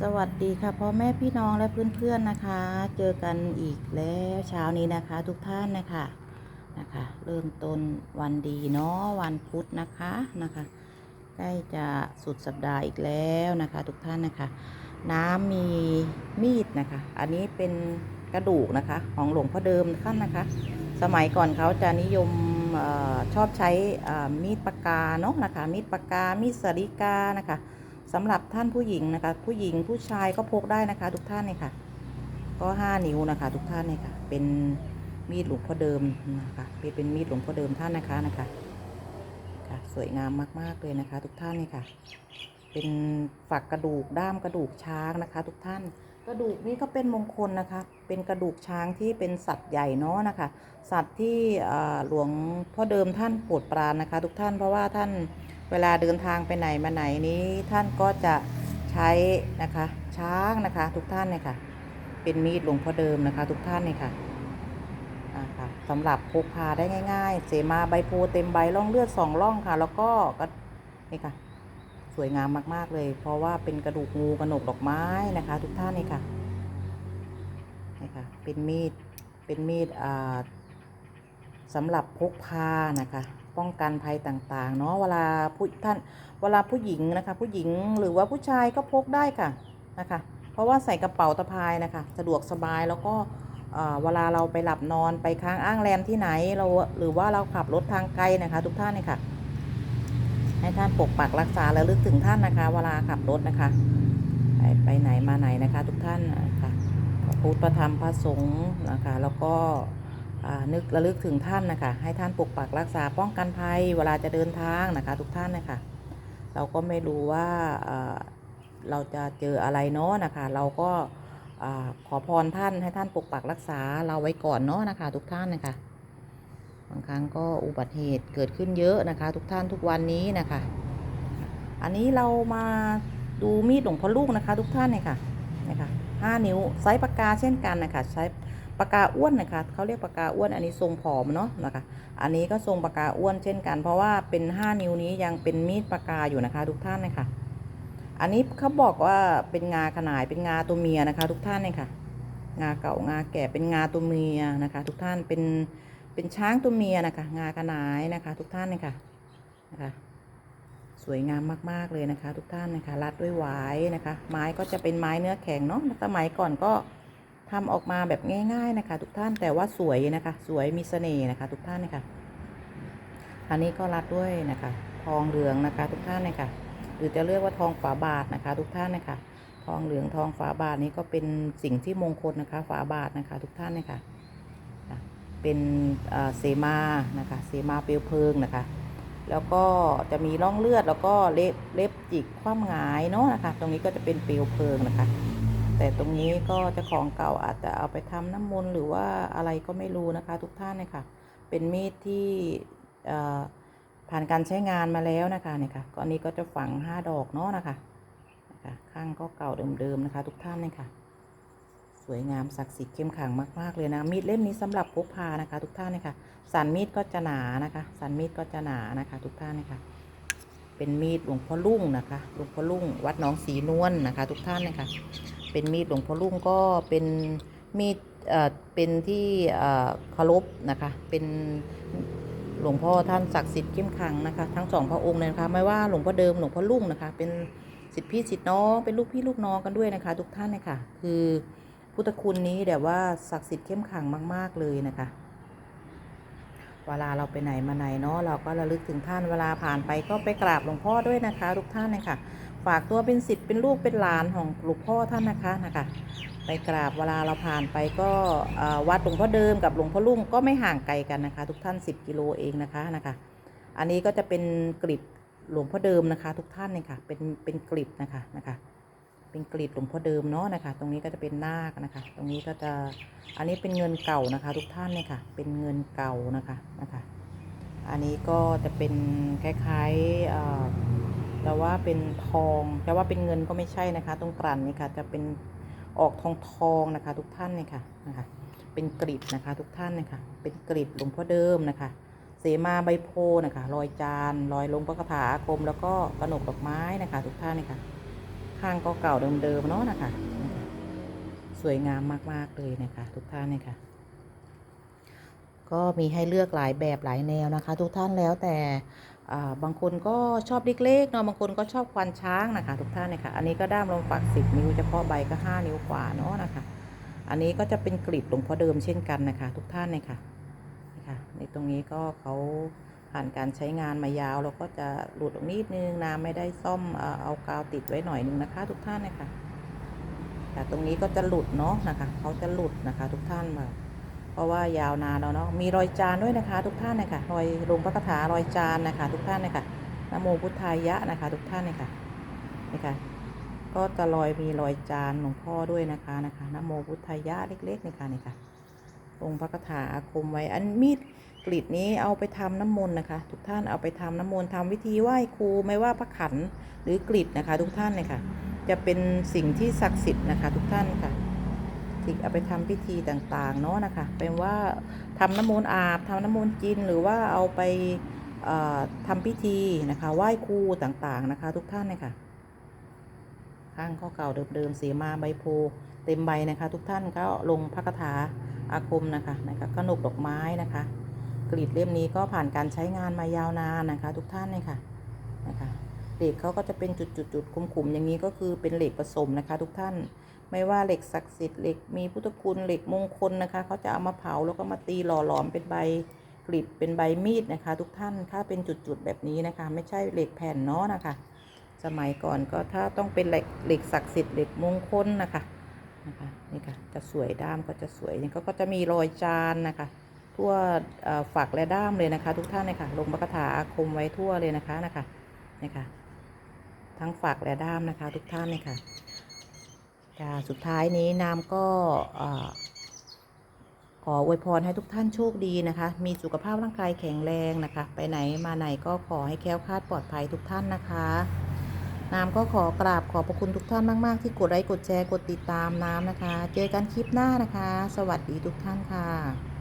สวัสดีค่ะพ่อแม่พี่น้องและเพื่อนๆนะคะ เจอกันอีกแล้วเช้านี้นะคะ ทุกท่านนะคะนะคะ เริ่มต้นวันดีเนาะวันพุธนะคะนะคะใกล้จะสุดสัปดาห์อีกแล้วนะคะ ทุกท่านนะคะ น้ำมีมีดนะคะ อันนี้เป็นกระดูกนะคะ ของหลวงพ่อเดิมท่านนะคะ สมัยก่อนเขาจะนิยมอชอบใช้มีดปากกาเนาะนะคะ มีดปากกามีดสริกานะคะ สำหรับท่านผู้หญิงนะคะ ผู้หญิงผู้ชายก็พกได้นะคะ ทุกท่านเนี่ยค่ะ ก็ห้านิ้วนะคะ ทุกท่านเนี่ยค่ะ เป็นมีดหลวงพ่อเดิมนะคะเป็นเป็นมีดหลวงพ่อเดิมท่านนะคะนะคะค่ะสวยงามมากๆเลยนะคะ ทุกท่านเนี่ยค่ะ เป็นฝักกระดูกด้ามกระดูกช้างนะคะ ทุกท่านกระดูกนี้ก็เป็นมงคลนะคะ เป็นกระดูกช้างที่เป็นสัตว์ใหญ่เนาะนะคะ สัตว์ที่อ่าหลวงพ่อเดิมท่านโปรดปรานนะคะ ทุกท่านเพราะว่าท่าน เวลาเดินทางไปไหนมาไหนนี้ท่านก็จะใช้นะคะช้างนะคะ ทุกท่านเนี่ยค่ะ เป็นมีดหลวงพ่อเดิมนะคะ ทุกท่านเนี่ยค่ะอ่าค่ะสำหรับพกพาได้ง่าย ๆ เสมาใบโพเต็มใบร่องเลือดสองร่องค่ะ แล้วก็ก็นี่ค่ะ สวยงามมากๆเลย เพราะว่าเป็นกระดูกงูกระหนกดอกไม้นะคะ ทุกท่านนี่ค่ะนี่ค่ะ เป็นมีดเป็นมีดอ่าสำหรับพกพานะคะ ป้องกันภัยต่างๆเนาะเวลาผู้ท่านเวลาผู้หญิงนะคะ ผู้หญิงหรือว่าผู้ชายก็พกได้ค่ะนะคะ เพราะว่าใส่กระเป๋าตะพายนะคะ สะดวกสบายแล้วก็เวลาเราไปหลับนอนไปค้างอ้างแรมที่ไหนเราหรือว่าเราขับรถทางไกลนะคะ ทุกท่านนี่ค่ะ ให้ท่านปกปักรักษาและลึกถึงท่านนะคะ เวลาขับรถนะคะ ไปไปไหนมาไหนนะคะ ทุกท่านนะคะพระพุทธพระธรรมพระสงฆ์นะคะ แล้วก็ นึกระลึกถึงท่านนะคะ ให้ท่านปกปักรักษาป้องกันภัย เวลาจะเดินทางนะคะ ทุกท่านนะคะ เราก็ไม่รู้ว่าเราจะเจออะไรเนาะนะคะ เราก็ขอพรท่านให้ท่านปกปักรักษาเราไว้ก่อนเนาะนะคะ ทุกท่านนะคะบางครั้งก็อุบัติเหตุเกิดขึ้นเยอะนะคะ ทุกท่านทุกวันนี้นะคะ อันนี้เรามาดูมีดหลวงพ่อลูกนะคะ ทุกท่านเนี่ยค่ะนะคะห้านิ้วไซส์ปากกาเช่นกันนะคะใช้ ปากกาอ้วนนะคะเขาเรียกปากกาอ้วนอันนี้ทรงผอมเนาะนะคะ อันนี้ก็ทรงปากกาอ้วนเช่นกัน เพราะว่าเป็นห้านิ้วนี้ยังเป็นมีดปากกาอยู่นะคะ ทุกท่านนะคะอันนี้เขาบอกว่าเป็นงาขนายเป็นงาตัวเมียนะคะ ทุกท่านเนี่ยค่ะ งาเก่างาแก่เป็นงาตัวเมียนะคะ ทุกท่านเป็นเป็นช้างตัวเมียนะคะ งาขนายนะคะ ทุกท่านเนี่ยค่ะนะคะสวยงามมาก ๆ เลยนะคะ ทุกท่านนะคะ รัดด้วยหวายนะคะ ไม้ก็จะเป็นไม้เนื้อแข็งเนาะสมัยก่อนก็ ทำออกมาแบบง่าย ๆนะคะ ทุกท่านแต่ว่าสวยนะคะ สวยมีเสน่ห์นะคะ ทุกท่านนะคะอันนี้ก็รัดด้วยนะคะ ทองเหลืองนะคะ ทุกท่านนะคะหรือจะเรียกว่าทองฝาบาทนะคะ ทุกท่านนะคะ ทองเหลืองทองฝาบาทนี้ก็เป็นสิ่งที่มงคลนะคะ ฝาบาทนะคะ ทุกท่านนะคะค่ะเป็นเอ่อเสมานะคะเสมาเปลวเพลิงนะคะ แล้วก็จะมีร่องเลือดแล้วก็เล็บเล็บจิกคว่ำหงายเนาะนะคะ ตรงนี้ก็จะเป็นเปลวเพลิงนะคะ แต่ตรงนี้ก็จะของเก่าอาจจะเอาไปทำน้ำมนต์หรือว่าอะไรก็ไม่รู้นะคะ ทุกท่านนะคะเป็นมีดที่ผ่านการใช้งานมาแล้วนะคะเนี่ยค่ะก็อันนี้ก็จะฝังห้าดอกเนาะนะคะนะคะ ข้างก็เก่าเดิมๆนะคะ ทุกท่านเนี่ยค่ะ สวยงามศักดิ์สิทธิ์เข้มขังมากๆเลยนะมีดเล่มนี้สำหรับพกพานะคะ ทุกท่านเนะคะสันมีดก็จะหนานะคะ สันมีดก็จะหนานะคะ ทุกท่านเนะคะเป็นมีดหลวงพ่อลุ่งนะคะ หลวงพ่อลุ่ง วัดหนองสีนวลนะคะ ทุกท่านนะคะ เป็นมีดหลวงพ่อลุ่งก็เป็นมีดเป็นที่เคารพนะคะ เป็นหลวงพ่อท่านศักดิ์สิทธิ์เข้มขังนะคะ ทั้งสองพระองค์เลยนะคะไม่ว่าหลวงพ่อเดิมหลวงพ่อลุ่งนะคะ เป็นสิทธิพี่สิทธิน้องเป็นลูกพี่ลูกน้องกันด้วยนะคะ ทุกท่านนะคะคือพุทธคุณนี้แบบว่าศักดิ์สิทธิ์เข้มขังมาก ๆ เลยนะคะเวลาเราไปไหนมาไหนเนาะเราก็ระลึกถึงท่านเวลาผ่านไปก็ไปกราบหลวงพ่อด้วยนะคะ ทุกท่านเลยค่ะ ฝากตัวเป็นสิทธิ์เป็นลูกเป็นหลานของหลวงพ่อท่านนะคะนะคะไปกราบเวลาเราผ่านไปก็วัดหลวงพ่อเดิมกับหลวงพ่อลุ่งก็ไม่ห่างไกลกันนะคะ ทุกท่าน 10 กิโลเองนะคะนะคะ อันนี้ก็จะเป็นกลิบหลวงพ่อเดิมนะคะ ทุกท่านเลยค่ะเป็นเป็นกลิบนะคะนะคะ เป็นกลีบหลวงพ่อเดิมเนาะนะคะ ตรงนี้ก็จะเป็นนาคนะคะ ตรงนี้ก็จะอันนี้เป็นเงินเก่านะคะ ทุกท่านเนี่ยค่ะ เป็นเงินเก่านะคะนะคะ อันนี้ก็จะเป็นคล้ายๆ แต่ว่าเป็นทองแต่ว่าเป็นเงินก็ไม่ใช่นะคะ ตรงกลั่นนี่ค่ะ จะเป็นออกทองทองนะคะ ทุกท่านเนี่ยค่ะนะคะ เป็นกลีบนะคะ ทุกท่านเนี่ยค่ะ เป็นกลีบหลวงพ่อเดิมนะคะเสมาใบโพนะคะรอยจานรอยลงพระคาถาอาคม แล้วก็กระหนกดอกไม้นะคะ ทุกท่านเนี่ยค่ะ ข้างก็เก่าเดิมๆเนาะนะคะ สวยงามมากๆเลยนะคะ ทุกท่านเนะคะก็มีให้เลือกหลายแบบหลายแนวนะคะ ทุกท่านแล้วแต่ บางคนก็ชอบเล็กๆเนาะบางคนก็ชอบควันช้างนะคะ ทุกท่านนะคะอันนี้ก็ด้ามลงปักสิบนิ้วเฉพาะใบก็ห้านิ้วกว่าเนาะนะคะ อันนี้ก็จะเป็นกลีบหลวงพ่อเดิมเช่นกันนะคะ ทุกท่านนะคะนะคะในตรงนี้ก็เขาผ่านการใช้งานมายาวแล้วก็จะหลุดออกนิดนึงน้ำไม่ได้ซ่อมเออเอากาวติดไว้หน่อยนึงนะคะ ทุกท่านนะคะแต่ตรงนี้ก็จะหลุดเนาะนะคะเขาจะหลุดนะคะ ทุกท่านมา เพราะว่ายาวนานแล้วเนาะมีรอยจานด้วยนะคะ ทุกท่านนะคะรอยลงพระคาถารอยจานนะคะ ทุกท่านนะคะนโมพุทธายะนะคะ ทุกท่านนะคะนี่ค่ะก็จะรอยมีรอยจานหลวงพ่อด้วยนะคะนะคะนโมพุทธายะเล็กๆนี่ค่ะนี่ค่ะองค์พระคาถาอาคมไว้อันมีดกรีดนี้เอาไปทำน้ำมนต์นะคะ ทุกท่านเอาไปทำน้ำมนต์ทำวิธีไหว้ครูไม่ว่าพระขันหรือกรีดนะคะ ทุกท่านเลยค่ะจะเป็นสิ่งที่ศักดิ์สิทธิ์นะคะ ทุกท่านค่ะ ที่เอาไปทำพิธีต่างๆเนาะนะคะเป็นว่าทำน้ำมนต์อาบทำน้ำมนต์จินหรือว่าเอาไปเอ่อทำพิธีนะคะไหว้ครูต่างๆนะคะ ทุกท่านเลยค่ะข้างข้อเก่าเดิมๆสีมาใบโพเต็มใบนะคะ ทุกท่านก็ลงพระคาถาอาคมนะคะนะคะขนกดอกไม้นะคะ กรีดเล่มนี้ก็ผ่านการใช้งานมายาวนานนะคะ ทุกท่านเลยค่ะนะคะเหล็กเขาก็จะเป็นจุดๆๆขุมๆอย่างนี้ก็คือเป็นเหล็กผสมนะคะ ทุกท่าน ไม่ว่าเหล็กศักดิ์สิทธิ์เหล็กมีพุทธคุณเหล็กมงคลนะคะเขาจะเอามาเผาแล้วก็มาตีหล่อหลอมเป็นใบกรีดเป็นใบมีดนะคะ ทุกท่านถ้าเป็นจุดๆแบบนี้นะคะ ไม่ใช่เหล็กแผ่นเนาะนะคะ สมัยก่อนก็ถ้าต้องเป็นเหล็กเหล็กศักดิ์สิทธิ์เหล็กมงคลนะคะนะคะนี่ค่ะจะสวยด้ามก็จะสวยนี่ก็ก็จะมีรอยจานนะคะ ทั่วฝักและด้ามเลยนะคะ ทุกท่านเลยค่ะลงมกถาอาคมไว้ทั่วเลยนะคะนะคะนี่ค่ะทั้งฝักและด้ามนะคะ ทุกท่านเลยค่ะ ค่ะสุดท้ายนี้น้ำก็ขออวยพรให้ทุกท่านโชคดีนะคะ มีสุขภาพร่างกายแข็งแรงนะคะ ไปไหนมาไหนก็ขอให้แคล้วคลาดปลอดภัยทุกท่านนะคะน้ำก็ขอกราบขอบพระคุณทุกท่านมาก ๆ ที่กดไลค์กดแชร์กดติดตามน้ำนะคะ เจอกันคลิปหน้านะคะ สวัสดีทุกท่านค่ะ